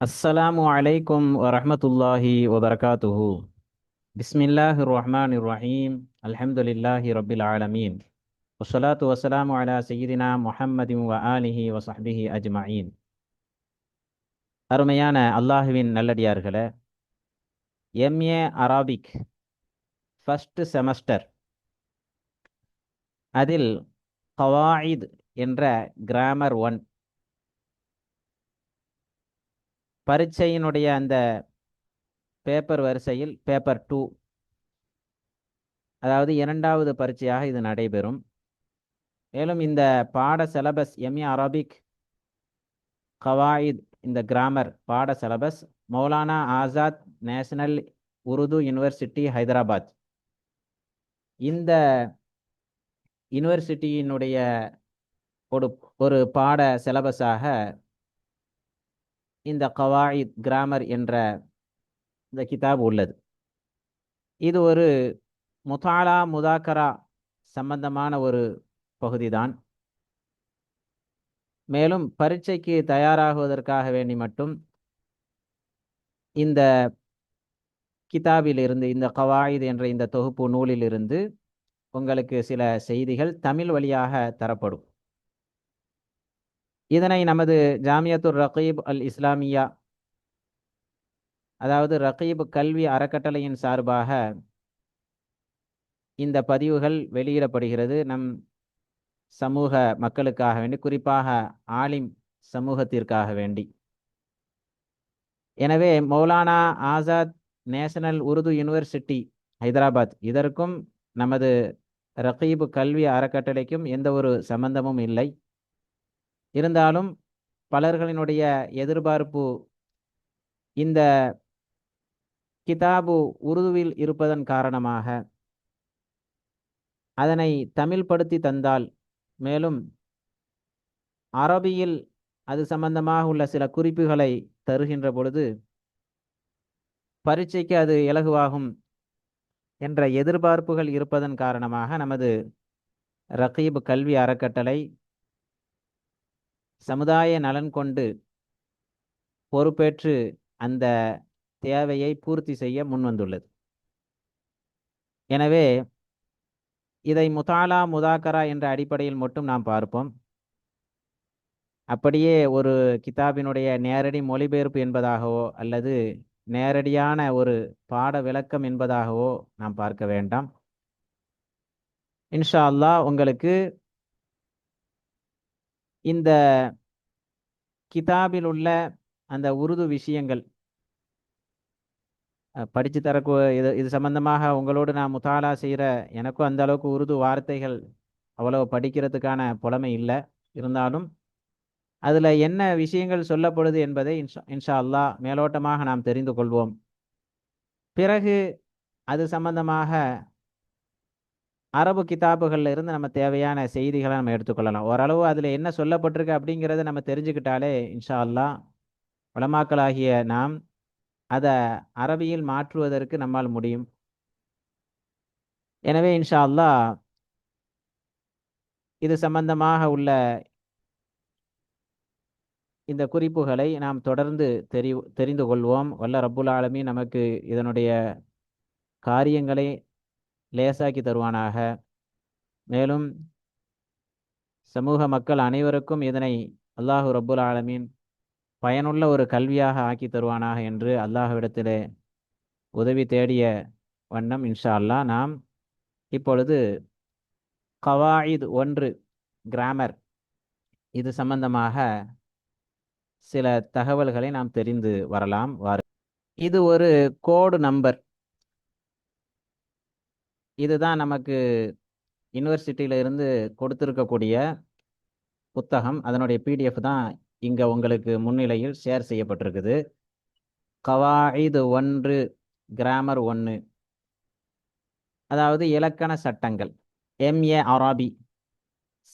আসসালামু আলাইকুম ওরহমতুল্লাহি ওবরকাতুহু বিসমিল্লাহ রহমান রহিম আলহামদুলিল্লাহ রবিল আলমিন ওসলাত ওসালাম আলা সঈদিনা முஹம்மது வ ஆலிஹி வசஹ்பிஹி அஜ்மாயின் அருமையான அல்லாஹுவின் நல்லடியார்களே எம்ஏ அராபிக் ஃபஸ்ட் செமஸ்டர் அதில் கவாயித் என்ற கிராமர் ஒன் பரீட்சையினுடைய அந்த பேப்பர் வரிசையில் பேப்பர் டூ அதாவது இரண்டாவது பரீட்சையாக இது நடைபெறும். மேலும் இந்த பாட சிலபஸ் எம்ஏ அரபிக் கவாயித் இந்த கிராமர் பாட syllabus Maulana Azad national Urdu university Hyderabad. இந்த யூனிவர்சிட்டியினுடைய ஒரு ஒரு பாட சிலபஸாக இந்த கவாயித் கிராமர் என்ற இந்த கிதாப் உள்ளது. இது ஒரு முதாலா முதாக்கரா சம்பந்தமான ஒரு பகுதிதான். மேலும் பரீட்சைக்கு தயாராகுவதற்காக வேண்டி மட்டும் இந்த கிதாபிலிருந்து இந்த கவாயித் என்ற இந்த தொகுப்பு நூலிலிருந்து உங்களுக்கு சில செய்திகள் தமிழ் வழியாக தரப்படும். இதனை நமது ஜாமியத்துர் ரகீப் அல் இஸ்லாமியா அதாவது ரகீப் கல்வி அறக்கட்டளையின் சார்பாக இந்த பதிவுகள் வெளியிடப்படுகிறது. நம் சமூக மக்களுக்காக வேண்டி குறிப்பாக ஆலிம் சமூகத்திற்காக வேண்டி. எனவே மௌலானா ஆசாத் நேஷனல் உருது யூனிவர்சிட்டி ஹைதராபாத் இதற்கும் நமது ரகீப் கல்வி அறக்கட்டளைக்கும் எந்த ஒரு சம்பந்தமும் இல்லை. இருந்தாலும் பலர்களினுடைய எதிர்பார்ப்பு இந்த கிதாபு உருதுவில் இருப்பதன் காரணமாக அதனை தமிழ் படுத்தி தந்தால் மேலும் அரபியில் அது சம்பந்தமாக உள்ள சில குறிப்புகளை தருகின்ற பொழுது பரீட்சைக்கு அது இலகுவாகும் என்ற எதிர்பார்ப்புகள் இருப்பதன் காரணமாக நமது ரகீப் கல்வி அறக்கட்டளை சமுதாய நலன் கொண்டு பொறுப்பேற்று அந்த தேவையை பூர்த்தி செய்ய முன்வந்துள்ளது. எனவே இதை முதாலா முதாக்கரா என்ற அடிப்படையில் மட்டும் நாம் பார்ப்போம். அப்படியே ஒரு கிதாபினுடைய நேரடி மொழிபெயர்ப்பு என்பதாகவோ அல்லது நேரடியான ஒரு பாட விளக்கம் என்பதாகவோ நாம் பார்க்க வேண்டாம். இன்ஷா அல்லாஹ் உங்களுக்கு இந்த கிதாபில் உள்ள அந்த உருது விஷயங்கள். படித்து தரக்கு இது இது சம்பந்தமாக உங்களோடு நான் முத்தாலா செய்கிற எனக்கும் அந்த அளவுக்கு உருது வார்த்தைகள் அவ்வளோ படிக்கிறதுக்கான புலமை இல்லை. இருந்தாலும் அதில் என்ன விஷயங்கள் சொல்லப்படுது என்பதை இன்ஷா இன்ஷா அல்லா மேலோட்டமாக நாம் தெரிந்து கொள்வோம். பிறகு அது சம்பந்தமாக அரபு கிதாபுகளில் இருந்து நம்ம தேவையான செய்திகளை நம்ம எடுத்துக்கொள்ளலாம். ஓரளவு அதில் என்ன சொல்லப்பட்டிருக்கு அப்படிங்கிறத நம்ம தெரிஞ்சுக்கிட்டாலே இன்ஷா அல்லா வளமாக்களாகிய நாம் அதை அரபியில் மாற்றுவதற்கு நம்மால் முடியும். எனவே இன்ஷா அல்லா இது சம்பந்தமாக உள்ள இந்த குறிப்புகளை நாம் தொடர்ந்து தெரி தெரிந்து கொள்வோம். வல்ல ரப்புல் ஆலமி நமக்கு இதனுடைய காரியங்களை லேசாக்கி தருவானாக. மேலும் சமூக மக்கள் அனைவருக்கும் இதனை அல்லாஹு ரப்புல் ஆலமீன் பயனுள்ள ஒரு கல்வியாக ஆக்கி தருவானாக என்று அல்லாஹ்விடத்திலே உதவி தேடிய வண்ணம் இன்ஷா அல்லா நாம் இப்பொழுது கவாயித் ஒன்று கிராமர். இது சம்பந்தமாக சில தகவல்களை நாம் தெரிந்து வரலாம். வாரு இது ஒரு கோடு நம்பர். இதுதான் நமக்கு யூனிவர்சிட்டியில இருந்து கொடுத்துருக்கக்கூடிய புத்தகம். அதனுடைய பிடிஎஃப் தான் இங்கே உங்களுக்கு முன்னிலையில் ஷேர் செய்யப்பட்டிருக்குது. கவாயிது ஒன்று கிராமர் ஒன்று அதாவது இலக்கண சட்டங்கள். எம்ஏ அராபி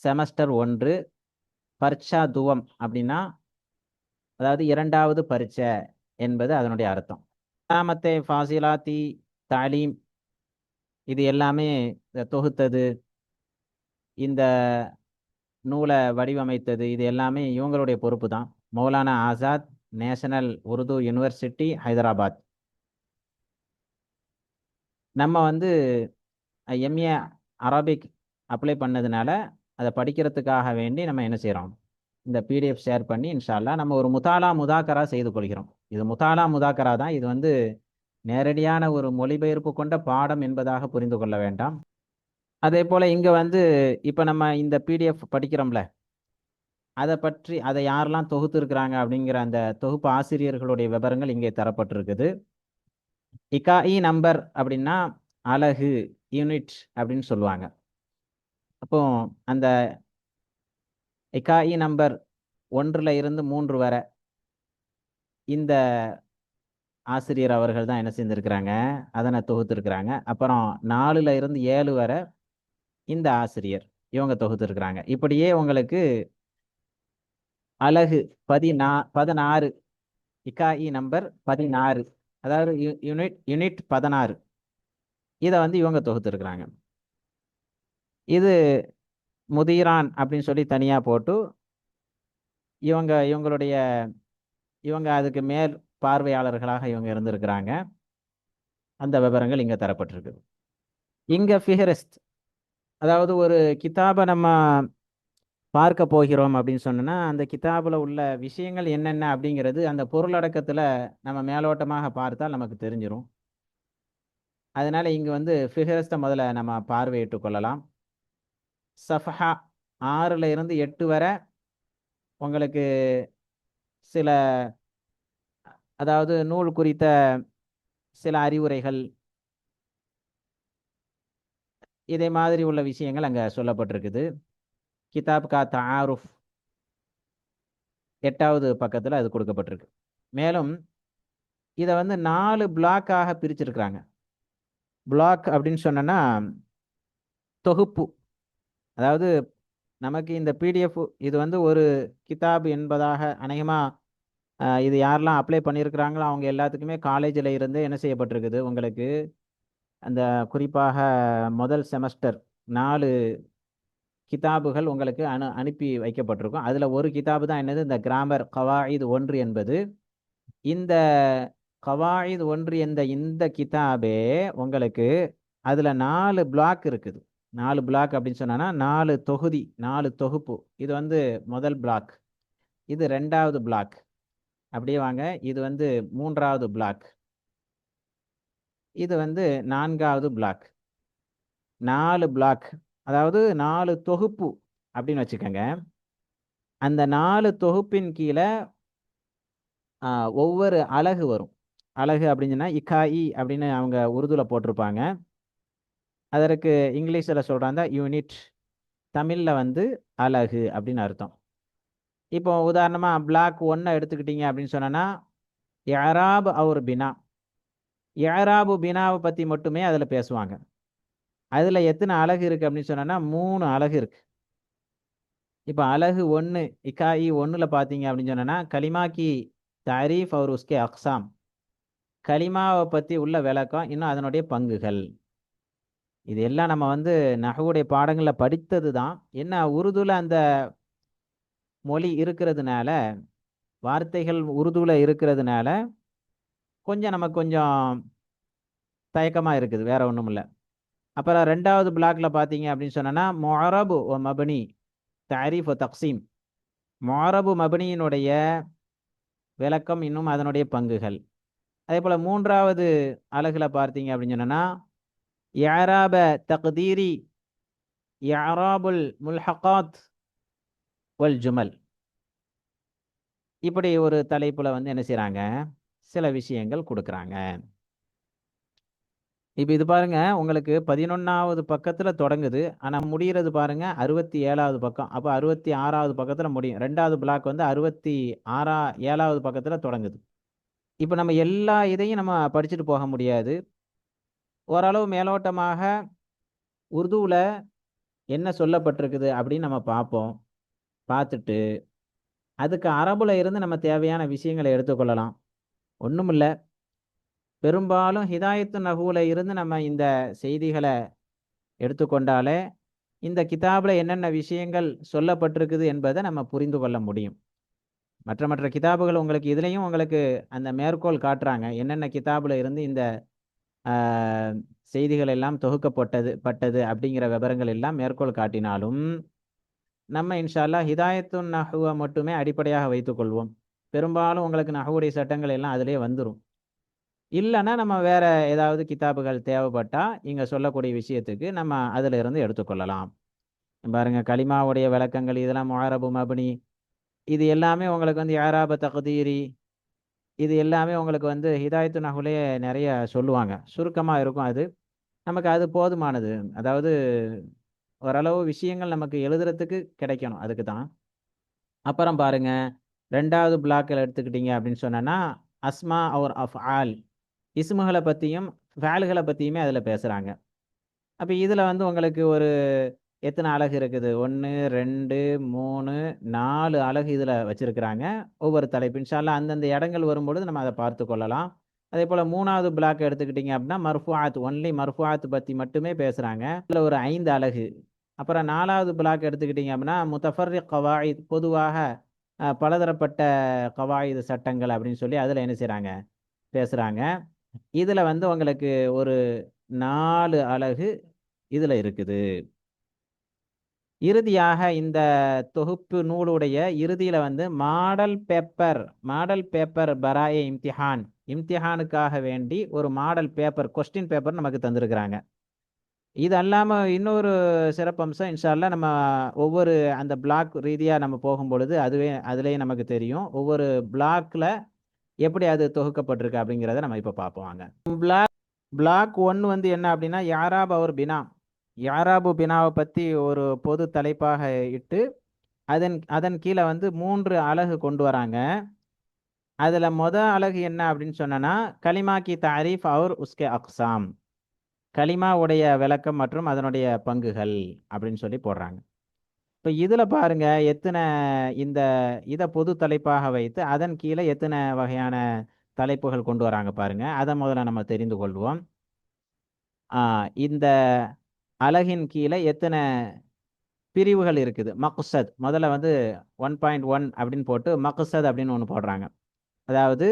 செமஸ்டர் ஒன்று பர்ச்சா துவம் அப்படின்னா அதாவது இரண்டாவது பரீட்சை என்பது அதனுடைய அர்த்தம். தாமத்தை ஃபாசிலாத்தி தாலீம் இது எல்லாமே தொகுத்தது இந்த நூலை வடிவமைத்தது இது எல்லாமே இவங்களுடைய பொறுப்பு தான். Maulana Azad national Urdu university Hyderabad. நம்ம வந்து எம்ஏ அரபிக் அப்ளை பண்ணதுனால அதை படிக்கிறதுக்காக வேண்டி நம்ம என்ன செய்கிறோம் இந்த பிடிஎஃப் ஷேர் பண்ணி இன்ஷால்லா நம்ம ஒரு முதாலா முதாக்கரா செய்து கொள்கிறோம். இது முதாலா முதாக்கரா தான். இது வந்து நேரடியான ஒரு மொழிபெயர்ப்பு கொண்ட பாடம் என்பதாக புரிந்து கொள்ள வேண்டாம். அதே போல் இங்கே வந்து இப்போ நம்ம இந்த பிடிஎஃப் படிக்கிறோம்ல அதை பற்றி அதை யாரெல்லாம் தொகுத்து இருக்கிறாங்க அப்படிங்கிற அந்த தொகுப்பு ஆசிரியர்களுடைய விவரங்கள் இங்கே தரப்பட்டிருக்குது. இகாஇ நம்பர் அப்படின்னா அழகு யூனிட் அப்படின்னு சொல்லுவாங்க. அப்போ அந்த இகாஇ நம்பர் ஒன்றில் இருந்து மூன்று வரை இந்த ஆசிரியர் அவர்கள் தான் என்ன செஞ்சுருக்கிறாங்க? அதனை தொகுத்துருக்குறாங்க. அப்புறம் நாலுல இருந்து ஏழு வரை இந்த ஆசிரியர் இவங்க தொகுத்துருக்குறாங்க. இப்படியே உங்களுக்கு அழகு பதினா பதினாறு இக்காயி நம்பர் பதினாறு அதாவது யூனிட் யூனிட் பதினாறு. இதை வந்து இவங்க தொகுத்துருக்குறாங்க. இது முதிரான் அப்படின்னு சொல்லி தனியாக போட்டு இவங்க இவங்களுடைய இவங்க அதுக்கு மேல் பார்வையாளர்களாக இவங்க இருந்திருக்கிறாங்க. அந்த விவரங்கள் இங்கே தரப்பட்டிருக்கு. இங்கே ஃபிஹரிஸ்ட் அதாவது ஒரு கிதாபை நம்ம பார்க்க போகிறோம் அப்படின்னு சொன்னோன்னா அந்த கிதாபில் உள்ள விஷயங்கள் என்னென்ன அப்படிங்கிறது அந்த பொருளடக்கத்தில் நம்ம மேலோட்டமாக பார்த்தால் நமக்கு தெரிஞ்சிடும் அதனால் இங்கே வந்து ஃபிஹரிஸ்ட்டை முதல்ல நம்ம பார்வையிட்டு கொள்ளலாம். சஃபஹா ஆறில் இருந்து எட்டு வரை உங்களுக்கு சில அதாவது நூல் குறித்த சில அறிவுரைகள். இதே மாதிரி உள்ள விஷயங்கள் அங்கே சொல்லப்பட்டிருக்குது. கிதாப் கா தாருஃப் எட்டாவது பக்கத்தில் அது கொடுக்கப்பட்டிருக்கு. மேலும் இதை வந்து நாலு பிளாக்காக பிரிச்சிருக்கிறாங்க. பிளாக் அப்படின்னு சொன்னோன்னா தொகுப்பு. அதாவது நமக்கு இந்த பிடிஎஃப் இது வந்து ஒரு கிதாப் என்பதாக அநேகமாக இது யாரெல்லாம் அப்ளை பண்ணியிருக்கிறாங்களோ அவங்க எல்லாத்துக்குமே காலேஜில் இருந்து என்ன செய்யப்பட்டிருக்குது உங்களுக்கு? அந்த குறிப்பாக முதல் செமஸ்டர் நாலு கிதாபுகள் உங்களுக்கு அனு அனுப்பி வைக்கப்பட்டிருக்கும். அதில் ஒரு கிதாபு தான் என்னது? இந்த கிராமர் கவாயித் ஒன்று என்பது. இந்த கவாயித் ஒன்று என்ற இந்த கிதாபே உங்களுக்கு அதில் நாலு பிளாக் இருக்குது. நாலு பிளாக் அப்படின்னு சொன்னா நாலு தொகுதி நாலு தொகுப்பு. இது வந்து முதல் பிளாக் இது ரெண்டாவது பிளாக் அப்படியே வாங்க. இது வந்து மூன்றாவது பிளாக் இது வந்து நான்காவது பிளாக் நாலு பிளாக் அதாவது நாலு தொகுப்பு அப்படின்னு வச்சுக்கோங்க. அந்த நாலு தொகுப்பின் கீழே ஒவ்வொரு அழகு வரும். அழகு அப்படின்னு சொன்னால் இக்காயி அப்படின்னு அவங்க உருதுல போட்டிருப்பாங்க. அதற்கு இங்கிலீஷில் சொல்கிறாங்க யூனிட் தமிழில் வந்து அழகு அப்படின்னு அர்த்தம். இப்போ உதாரணமாக பிளாக் ஒன்றை எடுத்துக்கிட்டீங்க அப்படின்னு சொன்னோன்னா யாராப் அவர் பினா யாராபு பினாவை பற்றி மட்டுமே அதில் பேசுவாங்க. அதில் எத்தனை அழகு இருக்குது அப்படின்னு சொன்னோன்னா மூணு அழகு இருக்குது இப்போ அழகு ஒன்று இக்காயி ஒன்றில் பார்த்தீங்க அப்படின்னு சொன்னோன்னா கலிமாக்கி தாரீஃப் அவர் உஸ்கே அக்ஸாம். கலிமாவை பற்றி உள்ள விளக்கம் இன்னும் அதனுடைய பங்குகள். இது எல்லாம் நம்ம வந்து நகவுடைய பாடங்களில் படித்தது தான். என்ன உருதுல அந்த மொழி இருக்கிறதுனால வார்த்தைகள் உருதுவில் இருக்கிறதுனால கொஞ்சம் நமக்கு கொஞ்சம் தயக்கமாக இருக்குது வேற ஒன்றும் இல்லை. அப்புறம் ரெண்டாவது பிளாக்ல பார்த்தீங்க அப்படின்னு சொன்னோன்னா மொரபு ஓ மபனி தாரீஃப் ஓ தக்சீம். மொரபு மபனியினுடைய விளக்கம் இன்னும் அதனுடைய பங்குகள். அதே போல் மூன்றாவது அழகில் பார்த்தீங்க அப்படின்னு சொன்னோன்னா யாராப தக்தீரி யாராபுல் முல்ஹகாத் வல் ஜுமல். இப்படி ஒரு தலைப்பில் வந்து என்ன செய்கிறாங்க சில விஷயங்கள் கொடுக்குறாங்க. இப்போ இது பாருங்க உங்களுக்கு பதினொன்றாவது பக்கத்தில் தொடங்குது. ஆனால் முடிகிறது பாருங்க அறுபத்தி ஏழாவது பக்கம். அப்போ அறுபத்தி ஆறாவது பக்கத்தில் முடியும். ரெண்டாவது பிளாக் வந்து அறுபத்தி ஆறா ஏழாவது பக்கத்தில் தொடங்குது. இப்போ நம்ம எல்லா இதையும் நம்ம படிச்சுட்டு போக முடியாது. ஓரளவு மேலோட்டமாக உருதுவில் என்ன சொல்லப்பட்டிருக்குது அப்படின்னு நம்ம பார்ப்போம். பார்த்துட்டு அதுக்கு அரபுல இருந்து நம்ம தேவையான விஷயங்களை எடுத்துக்கொள்ளலாம். ஒன்றும் இல்லை பெரும்பாலும் ஹிதாயத்து நகுவில் இருந்து நம்ம இந்த செய்திகளை எடுத்துக்கொண்டாலே இந்த கிதாபில் என்னென்ன விஷயங்கள் சொல்லப்பட்டிருக்குது என்பதை நம்ம புரிந்து கொள்ள முடியும். மற்ற மற்ற கிதாபுகள் உங்களுக்கு இதுலேயும் உங்களுக்கு அந்த மேற்கோள் காட்டுறாங்க. என்னென்ன கிதாபில் இருந்து இந்த செய்திகள் எல்லாம் தொகுக்கப்பட்டது பட்டது அப்படிங்கிற விவரங்கள் எல்லாம் மேற்கோள் காட்டினாலும் நம்ம இன்ஷால்லா அல்லாஹ் ஹிதாயத்துன் நஹுவை மட்டுமே அடிப்படையாக வைத்துக்கொள்வோம் பெரும்பாலும் உங்களுக்கு நஹுவுடைய சட்டங்கள் எல்லாம் அதிலே வந்துடும் இல்லைன்னா நம்ம வேற ஏதாவது கிதாபுகள் தேவைப்பட்டால் இங்கே சொல்லக்கூடிய விஷயத்துக்கு நம்ம அதிலிருந்து எடுத்துக்கொள்ளலாம் பாருங்க களிமாவுடைய விளக்கங்கள் இதெல்லாம் முஆரபு மபனி. இது எல்லாமே உங்களுக்கு வந்து யாராப தகுதீரி. இது எல்லாமே உங்களுக்கு வந்து ஹிதாயத்து நகுலையே நிறைய சொல்லுவாங்க. சுருக்கமாக இருக்கும் அது. நமக்கு அது போதுமானது. அதாவது ஓரளவு விஷயங்கள் நமக்கு எழுதுறதுக்கு கிடைக்கணும். அதுக்கு தான். அப்புறம் பாருங்க ரெண்டாவது பிளாக்கில் எடுத்துக்கிட்டீங்க அப்படின்னு சொன்னோன்னா அஸ்மா அவர் அஃப் ஆல் இஸ்முகளை பற்றியும் ஃபேல்களை பற்றியுமே அதில் பேசுகிறாங்க அப்போ இதில் வந்து உங்களுக்கு ஒரு எத்தனை அழகு இருக்குது? ஒன்று ரெண்டு மூணு நாலு அழகு இதில் வச்சுருக்கிறாங்க. ஒவ்வொரு தலைப்பு. இன்ஷால்லா அந்தந்த இடங்கள் வரும்பொழுது நம்ம அதை பார்த்து கொள்ளலாம். அதே போல் மூணாவது பிளாக் எடுத்துக்கிட்டிங்க அப்படின்னா மர்ஃபுஆத் ஒன்லி மர்ஃபுஆத் பற்றி மட்டுமே பேசுகிறாங்க இதில் ஒரு ஐந்து அழகு. அப்புறம் நாலாவது பிளாக் எடுத்துக்கிட்டிங்க அப்படின்னா முத்தஃபர் கவாயித் பொதுவாக பலதரப்பட்ட கவாயிது சட்டங்கள் அப்படின்னு சொல்லி அதில் என்ன செய்கிறாங்க பேசுகிறாங்க இதில் வந்து உங்களுக்கு ஒரு நாலு அழகு இதில் இருக்குது. இறுதியாக இந்த தொகுப்பு நூலுடைய இறுதியில் வந்து மாடல் பேப்பர் மாடல் பேப்பர் பராய இம்திஹான். இம்திஹானுக்காக வேண்டி ஒரு மாடல் பேப்பர் கொஸ்டின் பேப்பர் நமக்கு தந்திருக்கிறாங்க. இது அல்லாமல் இன்னொரு சிறப்பம்சம் இன்ஷால்லா நம்ம ஒவ்வொரு அந்த பிளாக் ரீதியாக நம்ம போகும் பொழுது அதுவே அதுலேயே நமக்கு தெரியும். ஒவ்வொரு பிளாக்ல எப்படி அது தொகுக்கப்பட்டிருக்கு அப்படிங்கிறத நம்ம இப்போ பார்ப்போம் வாங்க. பிளாக் பிளாக் ஒன்று வந்து என்ன அப்படின்னா யாராப் அவர் பினா? யாராபு பினாவை பற்றி ஒரு பொது தலைப்பாக இட்டு அதன் அதன் கீழே வந்து மூன்று அலகு கொண்டு வராங்க. அதில் மொதல் அலகு என்ன அப்படின்னு சொன்னோன்னா கலிமா கி தாரீஃப் அவர் உஸ்கே அக்ஸாம். கலிமாவுடைய விளக்கம் மற்றும் அதனுடைய பங்குகள் அப்படின்னு சொல்லி போடுறாங்க. இப்போ இதில் பாருங்க எத்தனை இந்த இதை பொது தலைப்பாக வைத்து அதன் கீழே எத்தனை வகையான தலைப்புகள் கொண்டு வராங்க பாருங்க. அதை முதல்ல நம்ம தெரிந்து கொள்வோம். இந்த அழகின் கீழே எத்தனை பிரிவுகள் இருக்குது? மக்சத். முதல்ல வந்து ஒன் பாயிண்ட் ஒன் அப்படின்னு போட்டு மக்சத் அப்படின்னு ஒன்று போடுறாங்க. அதாவது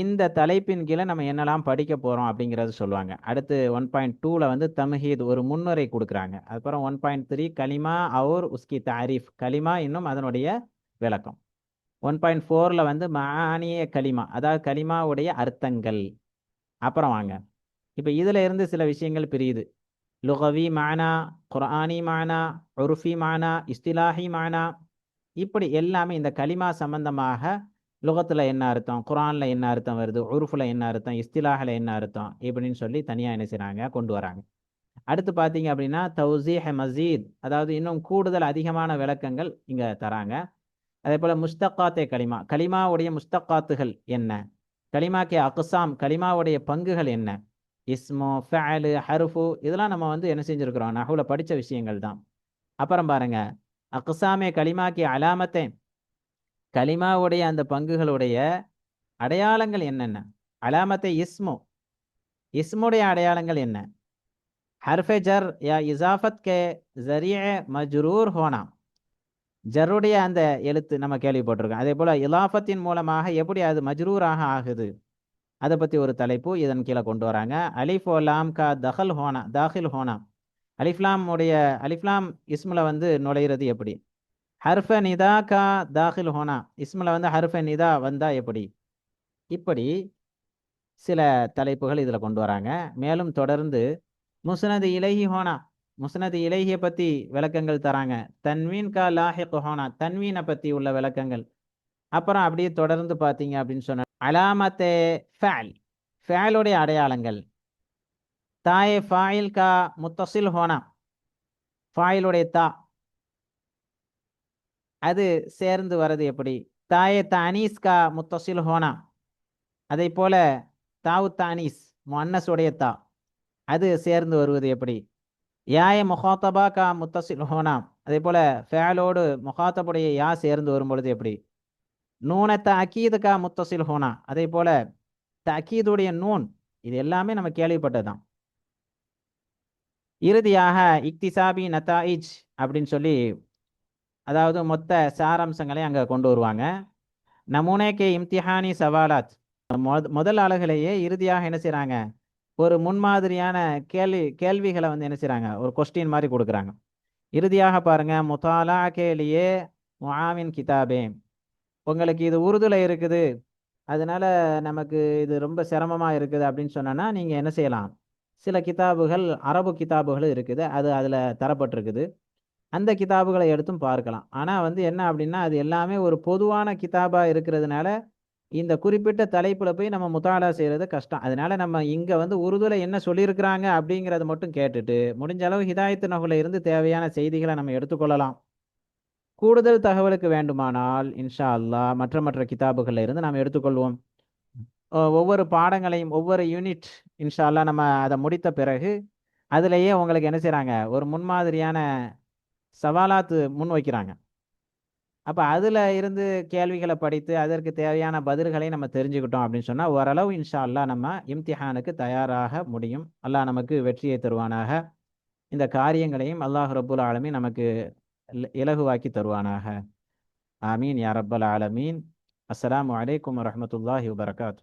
இந்த தலைப்பின் கீழே நம்ம என்னெல்லாம் படிக்க போகிறோம் அப்படிங்கிறது சொல்லுவாங்க. அடுத்து ஒன் பாயிண்ட் டூவில் வந்து தம்ஹீத் ஒரு முன்னுரை கொடுக்குறாங்க. அதுக்கப்புறம் ஒன் பாயிண்ட் த்ரீ கலிமா அவுர் உஸ்கி தாரிஃப். கலிமா இன்னும் அதனுடைய விளக்கம். ஒன் பாயிண்ட் ஃபோரில் வந்து மானிய கலிமா அதாவது கலிமாவுடைய அர்த்தங்கள். அப்புறம் வாங்க. இப்போ இதில் இருந்து சில விஷயங்கள் பிரியுது. லுகவி மானா குர்ஆனி மானா உருஃபி மானா இஸ்திலாஹி மானா இப்படி எல்லாமே இந்த கலிமா சம்பந்தமாக லுகத்தில் என்ன அர்த்தம்? குரானில் என்ன அர்த்தம் வருது? உருஃபில் என்ன அர்த்தம்? இஸ்திலாகில் என்ன அர்த்தம்? இப்படின்னு சொல்லி தனியாக என்ன செய்கிறாங்க கொண்டு வராங்க. அடுத்து பார்த்தீங்க அப்படின்னா தௌசீஹ் மசீத். அதாவது இன்னும் கூடுதல் அதிகமான விளக்கங்கள் இங்கே தராங்க. அதே போல் முஸ்தக்காத்தே கலிமா கலிமாவுடைய முஸ்தக்காத்துகள் என்ன? களிமாக்கே அக்சாம் கலிமாவுடைய பங்குகள் என்ன? இஸ்மோ ஃபேலு ஹருஃபு இதெல்லாம் நம்ம வந்து என்ன செஞ்சுருக்குறோம்? நகுவில் படித்த விஷயங்கள் தான். அப்புறம் பாருங்க. அக்சாமே கலிமாக்கே அலாமத்தை கலிமாவுடைய அந்த பங்குகளுடைய அடையாளங்கள் என்னென்ன? அலாமத்தை இஸ்மு. இஸ்முடைய அடையாளங்கள் என்ன? ஹர்ஃபே ஜர் யா இசாஃபத் கே ஜரிய மஜ்ரூர் ஹோனா. ஜருடைய அந்த எழுத்து நம்ம கேள்விப்பட்டிருக்கோம். அதே போல் இலாஃபத்தின் மூலமாக எப்படி அது மஜ்ரூராக ஆகுது? அதை பற்றி ஒரு தலைப்பு இதன் கீழே கொண்டு வராங்க. அலிஃப் லாம் கா தஹல் ஹோனா தாஹில் ஹோனா. அலிஃப்லாம் உடைய அலிஃப்லாம் இஸ்மில் வந்து நுழையிறது எப்படி? ஹர்ஃப நிதா கா தாஹில் ஹோனா. இஸ்மில் வந்து ஹர்ஃப நிதா வந்தா எப்படி? இப்படி சில தலைப்புகள் இதில் கொண்டு வராங்க. மேலும் தொடர்ந்து முஸ்னது இலகி ஹோனா. முஸ்னது இலகியை பற்றி விளக்கங்கள் தராங்க. தன்வீன் கா லாஹிக் ஹோனா. தன்வீனை பற்றி உள்ள விளக்கங்கள். அப்புறம் அப்படியே தொடர்ந்து பார்த்தீங்க அப்படின்னு சொன்ன அலாமத்தே ஃபேல். ஃபேலுடைய அடையாளங்கள். தாயே ஃபாயில் கா முத்தசில் ஹோனா. ஃபாயிலுடைய தா. அது சேர்ந்து வர்றது எப்படி? தாயே தானீஸ் கா முத்தசில் ஹோனா அதே போல தாவு தானீஸ் முன்னஸுடைய தா. அது சேர்ந்து வருவது எப்படி? யாய முகாத்தபா கா முத்தசில் ஹோனா அதே போல ஃபேலோடு முகாத்தபுடைய யா சேர்ந்து வரும் பொழுது எப்படி? நூன தக்கீது கா முத்தசில் ஹோனா அதே போல தக்கீதுடைய நூன் இது எல்லாமே நம்ம கேள்விப்பட்டதுதான். இறுதியாக இக்திசாபி நத்தாயிஜ் அப்படின்னு சொல்லி அதாவது மொத்த சாராம்சங்களை அங்கே கொண்டு வருவாங்க. நமூனே கே இம்திஹானி சவாலாத். முதல் அழகுலேயே இறுதியாக என்ன செய்கிறாங்க ஒரு முன்மாதிரியான கேள்வி கேள்விகளை வந்து என்ன செய்கிறாங்க ஒரு கொஸ்டின் மாதிரி கொடுக்குறாங்க. இறுதியாக பாருங்கள் முத்தாலா கேலியே முஹாமின் கிதாபே. உங்களுக்கு இது உருதுல இருக்குது. அதனால நமக்கு இது ரொம்ப சிரமமாக இருக்குது அப்படின்னு சொன்னோன்னா நீங்கள் என்ன செய்யலாம்? சில கிதாபுகள் அரபு கிதாபுகள் இருக்குது. அது அதில் தரப்பட்டிருக்குது. அந்த கிதாபுகளை எடுத்தும் பார்க்கலாம். ஆனால் வந்து என்ன அப்படின்னா அது எல்லாமே ஒரு பொதுவான கிதாபாக இருக்கிறதுனால இந்த குறிப்பிட்ட தலைப்பில் போய் நம்ம முத்தாலா செய்கிறது கஷ்டம். அதனால நம்ம இங்கே வந்து உருதுல என்ன சொல்லியிருக்கிறாங்க அப்படிங்கிறத மட்டும் கேட்டுட்டு முடிஞ்ச அளவு ஹிதாயத்து நகுல இருந்து தேவையான செய்திகளை நம்ம எடுத்துக்கொள்ளலாம். கூடுதல் தகவலுக்கு வேண்டுமானால் இன்ஷா அல்லாஹ் மற்ற மற்ற கிதாபுகளில் இருந்து நாம் எடுத்துக்கொள்வோம். ஒவ்வொரு பாடங்களையும் ஒவ்வொரு யூனிட் இன்ஷா அல்லா நம்ம அதை முடித்த பிறகு அதுலேயே உங்களுக்கு என்ன செய்கிறாங்க ஒரு முன்மாதிரியான சவாலாத்து முன் வைக்கிறாங்க. அப்போ அதில் இருந்து கேள்விகளை படித்து அதற்கு தேவையான பதில்களை நம்ம தெரிஞ்சுக்கிட்டோம் அப்படின்னு சொன்னால் ஓரளவு இன்ஷா அல்லாஹ் நம்ம இம்திஹானுக்கு தயாராக முடியும். அல்லாஹ் நமக்கு வெற்றியை தருவானாக. இந்த காரியங்களையும் அல்லாஹ் ரபுல் ஆலமீன் நமக்கு இலகுவாக்கி தருவானாக. ஆமீன் யா ரப்பல் ஆலமீன். அஸ்லாம் வலைக்கம் வரமத்துல்லாஹி வபரகாத்து